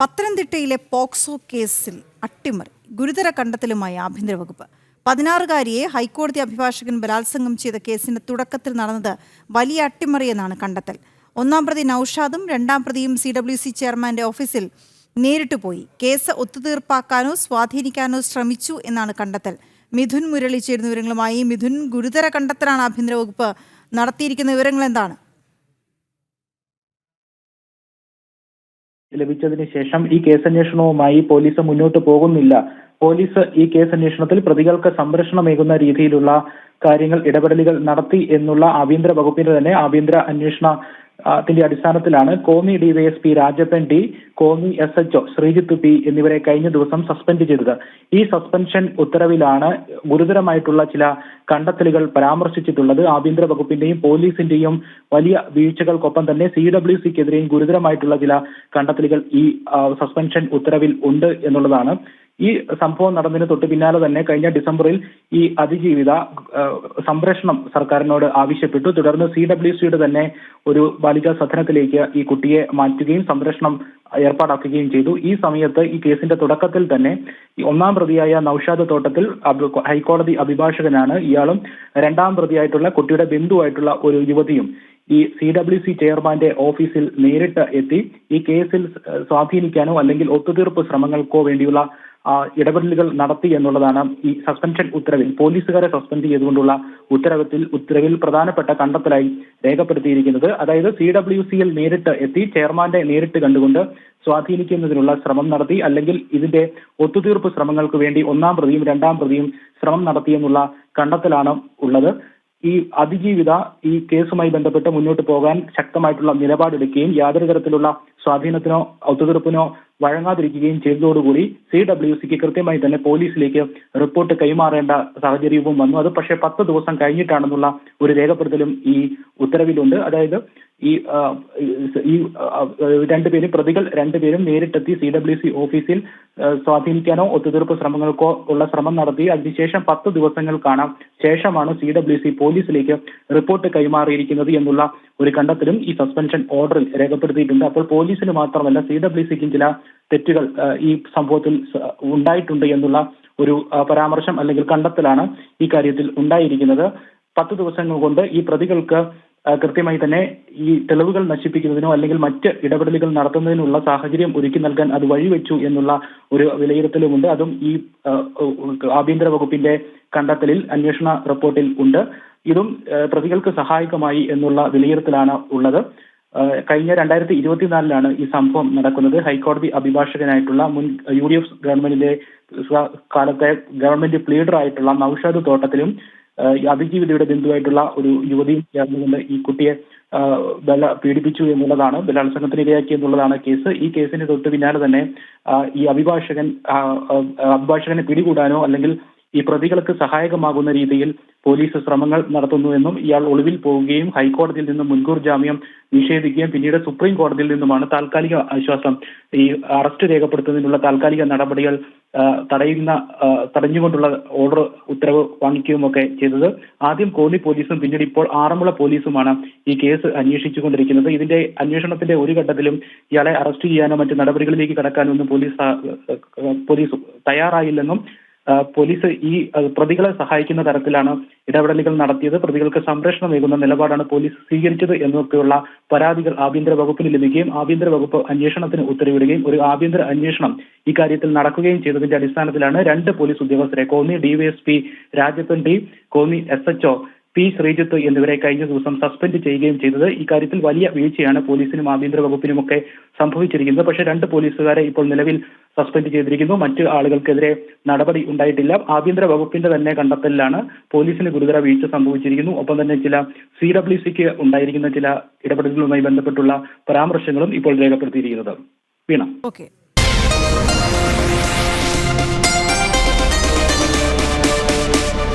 പത്തനംതിട്ടയിലെ പോക്സോ കേസിൽ അട്ടിമറി ഗുരുതര കണ്ടെത്തലുമായി ആഭ്യന്തര വകുപ്പ്. പതിനാറുകാരിയെ ഹൈക്കോടതി അഭിഭാഷകൻ ബലാത്സംഗം ചെയ്ത കേസിന്റെ തുടക്കത്തിൽ നടന്നത് വലിയ അട്ടിമറിയെന്നാണ് കണ്ടെത്തൽ. ഒന്നാം പ്രതി നൌഷാദും രണ്ടാം പ്രതിയും സി ഡബ്ല്യു സി ചെയർമാന്റെ ഓഫീസിൽ നേരിട്ട് പോയി. കേസ് ഒത്തുതീർപ്പാക്കാനോ സ്വാധീനിക്കാനോ ശ്രമിച്ചു എന്നാണ് കണ്ടെത്തൽ. മിഥുൻ മുരളി ചേരുന്ന വിവരങ്ങളുമായി മിഥുൻ ഗുരുതര കണ്ടെത്തലാണ് ആഭ്യന്തര വകുപ്പ് നടത്തിയിരിക്കുന്ന വിവരങ്ങൾ എന്താണ്? ലഭിച്ചതിന് ശേഷം ഈ കേസന്വേഷണവുമായി പോലീസ് മുന്നോട്ട് പോകുന്നില്ല. പോലീസ് ഈ കേസ് അന്വേഷണത്തിൽ പ്രതികൾക്ക് സംരക്ഷണമേകുന്ന രീതിയിലുള്ള കാര്യങ്ങൾ ഇടപെടലുകൾ നടത്തി എന്നുള്ള ആഭ്യന്തര വകുപ്പിന്റെ തന്നെ ആഭ്യന്തര അന്വേഷണ ത്തിന്റെ അടിസ്ഥാനത്തിലാണ് Konni DySP Rajappan D Konni S HO Sreejith P എന്നിവരെ കഴിഞ്ഞ ദിവസം സസ്പെൻഡ് ചെയ്തത്. ഈ സസ്പെൻഷൻ ഉത്തരവിലാണ് ഗുരുതരമായിട്ടുള്ള ചില കണ്ടെത്തലുകൾ പരാമർശിച്ചിട്ടുള്ളത്. ആഭ്യന്തര വകുപ്പിന്റെയും പോലീസിന്റെയും വലിയ വീഴ്ചകൾക്കൊപ്പം തന്നെ സി ഡബ്ല്യു സിക്കെതിരെയും ഗുരുതരമായിട്ടുള്ള ചില കണ്ടെത്തലുകൾ ഈ സസ്പെൻഷൻ ഉത്തരവിൽ ഉണ്ട് എന്നുള്ളതാണ്. ഈ സംഭവം നടന്നതിന് തൊട്ട് പിന്നാലെ തന്നെ കഴിഞ്ഞ ഡിസംബറിൽ ഈ അതിജീവിത സംരക്ഷണം സർക്കാരിനോട് ആവശ്യപ്പെട്ടു. തുടർന്ന് സി ഡബ്ല്യു സിയുടെ തന്നെ ഒരു ബാലികാ സദനത്തിലേക്ക് ഈ കുട്ടിയെ മാറ്റുകയും സംരക്ഷണം ഏർപ്പാടാക്കുകയും ചെയ്തു. ഈ സമയത്ത് ഈ കേസിന്റെ തുടക്കത്തിൽ തന്നെ ഒന്നാം പ്രതിയായ നൌഷാദ് തോട്ടത്തിൽ ഹൈക്കോടതി അഭിഭാഷകനാണ്. ഇയാളും രണ്ടാം പ്രതിയായിട്ടുള്ള കുട്ടിയുടെ ബന്ധുവായിട്ടുള്ള ഒരു യുവതിയും ഈ സി ഡബ്ല്യു സി ചെയർമാന്റെ ഓഫീസിൽ നേരിട്ട് എത്തി. ഈ കേസിൽ സ്വാധീനിക്കാനോ അല്ലെങ്കിൽ ഒത്തുതീർപ്പ് ശ്രമങ്ങൾക്കോ വേണ്ടിയുള്ള ഇടപെടലുകൾ നടത്തി എന്നുള്ളതാണ് ഈ സസ്പെൻഷൻ ഉത്തരവിൽ. പോലീസുകാരെ സസ്പെൻഡ് ചെയ്തുകൊണ്ടുള്ള ഉത്തരവത്തിൽ ഉത്തരവിൽ പ്രധാനപ്പെട്ട കണ്ടെത്തലായി രേഖപ്പെടുത്തിയിരിക്കുന്നത്. അതായത് സി ഡബ്ല്യു സിയിൽ നേരിട്ട് എത്തി ചെയർമാന്റെ നേരിട്ട് കണ്ടുകൊണ്ട് സ്വാധീനിക്കുന്നതിനുള്ള ശ്രമം നടത്തി അല്ലെങ്കിൽ ഇതിന്റെ ഒത്തുതീർപ്പ് ശ്രമങ്ങൾക്ക് വേണ്ടി ഒന്നാം പ്രതിയും രണ്ടാം പ്രതിയും ശ്രമം നടത്തിയെന്നുള്ള കണ്ടെത്തലാണ് ഉള്ളത്. ഈ അതിജീവിത ഈ കേസുമായി ബന്ധപ്പെട്ട് മുന്നോട്ട് പോകാൻ ശക്തമായിട്ടുള്ള നിലപാടെടുക്കുകയും യാതൊരു തരത്തിലുള്ള സ്വാധീനത്തിനോ ഒത്തുതീർപ്പിനോ വഴങ്ങാതിരിക്കുകയും ചെയ്തതോടുകൂടി സി ഡബ്ല്യു സിക്ക് കൃത്യമായി തന്നെ പോലീസിലേക്ക് റിപ്പോർട്ട് കൈമാറേണ്ട സാഹചര്യവും വന്നു. അത് പക്ഷേ പത്ത് ദിവസം കഴിഞ്ഞിട്ടാണെന്നുള്ള ഒരു രേഖപ്പെടുത്തലും ഈ ഉത്തരവിലുണ്ട്. അതായത് ഈ ഈ രണ്ടുപേരും പ്രതികൾ രണ്ടുപേരും നേരിട്ടെത്തി സി ഡബ്ല്യു സി ഓഫീസിൽ സ്വാധീനിക്കാനോ ഒത്തുതീർപ്പ് ശ്രമങ്ങൾക്കോ ഉള്ള ശ്രമം നടത്തി അതിനുശേഷം പത്ത് ദിവസങ്ങൾക്കാണ് ശേഷമാണ് സി ഡബ്ല്യു സി പോലീസിലേക്ക് റിപ്പോർട്ട് കൈമാറിയിരിക്കുന്നത് എന്നുള്ള ഒരു കണ്ടെത്തലും ഈ സസ്പെൻഷൻ ഓർഡറിൽ രേഖപ്പെടുത്തിയിട്ടുണ്ട്. അപ്പോൾ പോലീസിന് മാത്രമല്ല സി ഡബ്ല്യു സിക്കും ചില തെറ്റുകൾ ഈ സംഭവത്തിൽ ഉണ്ടായിട്ടുണ്ട് എന്നുള്ള ഒരു പരാമർശം അല്ലെങ്കിൽ കണ്ടെത്തലാണ് ഈ കാര്യത്തിൽ ഉണ്ടായിരിക്കുന്നത്. പത്ത് ദിവസങ്ങൾ കൊണ്ട് ഈ പ്രതികൾക്ക് കൃത്യമായി തന്നെ ഈ തെളിവുകൾ നശിപ്പിക്കുന്നതിനോ അല്ലെങ്കിൽ മറ്റ് ഇടപെടലുകൾ നടത്തുന്നതിനുള്ള സാഹചര്യം ഒരുക്കി നൽകാൻ അത് വഴിവെച്ചു എന്നുള്ള ഒരു വിലയിരുത്തലുമുണ്ട്. അതും ഈ ആഭ്യന്തര വകുപ്പിന്റെ കണ്ടെത്തലിൽ അന്വേഷണ റിപ്പോർട്ടിൽ ഉണ്ട്. ഇതും പ്രതികൾക്ക് സഹായകമായി എന്നുള്ള വിലയിരുത്തലാണ് ഉള്ളത്. കഴിഞ്ഞ രണ്ടായിരത്തി ഇരുപത്തിനാലിലാണ് ഈ സംഭവം നടക്കുന്നത്. ഹൈക്കോടതി അഭിഭാഷകനായിട്ടുള്ള മുൻ യു ഡി എഫ് ഗവൺമെന്റിന്റെ കാലത്തെ ഗവൺമെന്റ് പ്ലീഡർ ആയിട്ടുള്ള നൌഷാദ് തോട്ടത്തിലും അതിജീവിതയുടെ ബന്ധുവായിട്ടുള്ള ഒരു യുവതിയും ചേർന്നുകൊണ്ട് ഈ കുട്ടിയെ ബല പീഡിപ്പിച്ചു എന്നുള്ളതാണ് ബലാത്സംഗത്തിന് ഇരയാക്കി എന്നുള്ളതാണ് കേസ്. ഈ കേസിന് തൊട്ട് പിന്നാലെ തന്നെ ഈ അഭിഭാഷകൻ അഭിഭാഷകനെ പിടികൂടാനോ അല്ലെങ്കിൽ ഈ പ്രതികൾക്ക് സഹായകമാകുന്ന രീതിയിൽ പോലീസ് ശ്രമങ്ങൾ നടത്തുന്നുവെന്നും ഇയാൾ ഒളിവിൽ പോവുകയും ഹൈക്കോടതിയിൽ നിന്നും മുൻകൂർ ജാമ്യം നിഷേധിക്കുകയും പിന്നീട് സുപ്രീം കോടതിയിൽ നിന്നുമാണ് താൽക്കാലിക ആശ്വാസം. ഈ അറസ്റ്റ് രേഖപ്പെടുത്തുന്നതിനുള്ള താൽക്കാലിക നടപടികൾ തടയുന്ന തടഞ്ഞുകൊണ്ടുള്ള ഓർഡർ ഉത്തരവ് വാങ്ങിക്കുകയും ഒക്കെ ചെയ്തത്. ആദ്യം കോന്നി പോലീസും പിന്നീട് ഇപ്പോൾ ആറന്മുള പോലീസുമാണ് ഈ കേസ് അന്വേഷിച്ചുകൊണ്ടിരിക്കുന്നത്. ഇതിന്റെ അന്വേഷണത്തിന്റെ ഒരു ഘട്ടത്തിലും ഇയാളെ അറസ്റ്റ് ചെയ്യാനോ മറ്റു നടപടികളിലേക്ക് കടക്കാനോ ഒന്നും പോലീസ് പോലീസ് തയ്യാറായില്ലെന്നും പോലീസ് ഈ പ്രതികളെ സഹായിക്കുന്ന തരത്തിലാണ് ഇടപെടലുകൾ നടത്തിയത്. പ്രതികൾക്ക് സംരക്ഷണം നൽകുന്ന നിലപാടാണ് പോലീസ് സ്വീകരിച്ചത് എന്നൊക്കെയുള്ള പരാതികൾ ആഭ്യന്തര വകുപ്പിന് ലഭിക്കുകയും ആഭ്യന്തര വകുപ്പ് അന്വേഷണത്തിന് ഉത്തരവിടുകയും ഒരു ആഭ്യന്തര അന്വേഷണം ഇക്കാര്യത്തിൽ നടക്കുകയും ചെയ്തതിന്റെ അടിസ്ഥാനത്തിലാണ് രണ്ട് പോലീസ് ഉദ്യോഗസ്ഥരെ Konni DySP Rajappan D Konni S HO P Sreejith എന്നിവരെ കഴിഞ്ഞ ദിവസം സസ്പെൻഡ് ചെയ്യുകയും ചെയ്തത്. ഇക്കാര്യത്തിൽ വലിയ വീഴ്ചയാണ് പോലീസിനും ആഭ്യന്തര വകുപ്പിനുമൊക്കെ സംഭവിച്ചിരിക്കുന്നത്. പക്ഷേ രണ്ട് പോലീസുകാരെ ഇപ്പോൾ നിലവിൽ സസ്പെൻഡ് ചെയ്തിരിക്കുന്നു. മറ്റ് ആളുകൾക്കെതിരെ നടപടി ഉണ്ടായിട്ടില്ല. ആഭ്യന്തര വകുപ്പിന്റെ തന്നെ കണ്ടെത്തലിലാണ് പോലീസിന് ഗുരുതര വീഴ്ച സംഭവിച്ചിരിക്കുന്നു. ഒപ്പം തന്നെ ചില സി ഡബ്ല്യു സിക്ക് ഉണ്ടായിരിക്കുന്ന ചില ഇടപെടലുകളുമായി ബന്ധപ്പെട്ടുള്ള പരാമർശങ്ങളും ഇപ്പോൾ രേഖപ്പെടുത്തിയിരിക്കുന്നത്. വീണ.